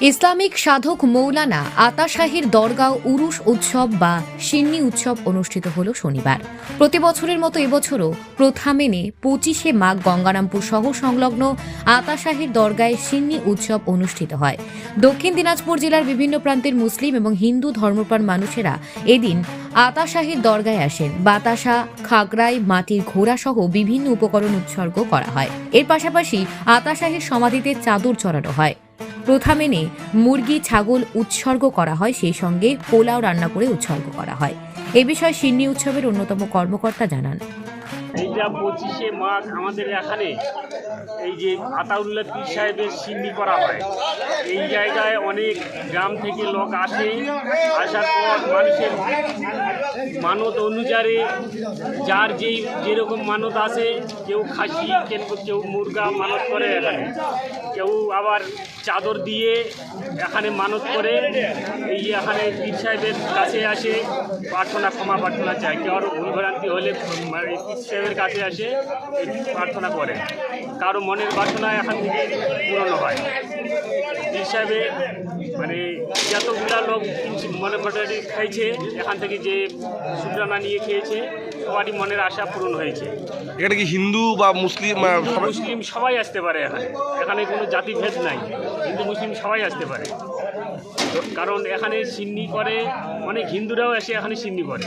Islamic সাধক মৌলানা আতাশাহির দরগাঁও উরুশ উৎসব বা সিন্নি উৎসব অনুষ্ঠিত হল শনিবার। প্রতি বছরের মতো এবছরও প্রথা মেনে পঁচিশে মাঘ গঙ্গারামপুর সহ সংলগ্ন আতাশাহির দরগায় সিন্নি উৎসব অনুষ্ঠিত হয়। দক্ষিণ দিনাজপুর জেলার বিভিন্ন প্রান্তের মুসলিম এবং হিন্দু ধর্মপ্রাণ মানুষেরা এদিন আতাশাহির দরগায় আসেন। বাতাসা, খাগড়াই, মাটির ঘোড়া সহ বিভিন্ন উপকরণ উৎসর্গ করা হয়। এর পাশাপাশি আতাশাহির সমাধিতে চাদর চড়ানো হয়। প্রথা মেনে মুরগি, ছাগল উৎসর্গ করা হয়, সেই সঙ্গে পোলাও রান্না করে উৎসর্গ করা হয়। এ বিষয়ে সিন্নি উৎসবের অন্যতম কর্মকর্তা জানান। এইটা পঁচিশে মাঘ আমাদের এখানে এই যে আতাউল্লাহ পীর সাহেবের সিন্নি করা হয়, এই জায়গায় অনেক গ্রাম থেকে লোক আসে, আসার পর মানুষের মানত অনুযায়ী যার যেই যেরকম মানত আছে, কেউ খাসি কেউ কেউ মুরগা মানত করে এখানে। কেউ আবার চাদর দিয়ে এখানে মানত করে, এই এখানে পীর সাহেবের কাছে আসে, প্রার্থনা, ক্ষমা প্রার্থনা চায়। কেউ আরও ভুলভ্রান্তি হলে মানে পীর সাহেবের কাছে আসে প্রার্থনা করে। কারও মনের বাসনা এখান থেকে পূরণ হয়। সাহেবে মানে যতগুলা লোক মনে করে খাইছে এখান থেকে যে শুক্রানা নিয়ে খেয়েছে সবারই মনের আশা পূরণ হয়েছে। এখানে কি হিন্দু বা মুসলিম মুসলিম সবাই আসতে পারে এখানে। এখানে কোনো জাতিভেদ নাই। হিন্দু মুসলিম সবাই আসতে পারে। কারণ এখানে সিন্নি করে অনেক হিন্দুরাও এসে এখানে সিন্নি করে।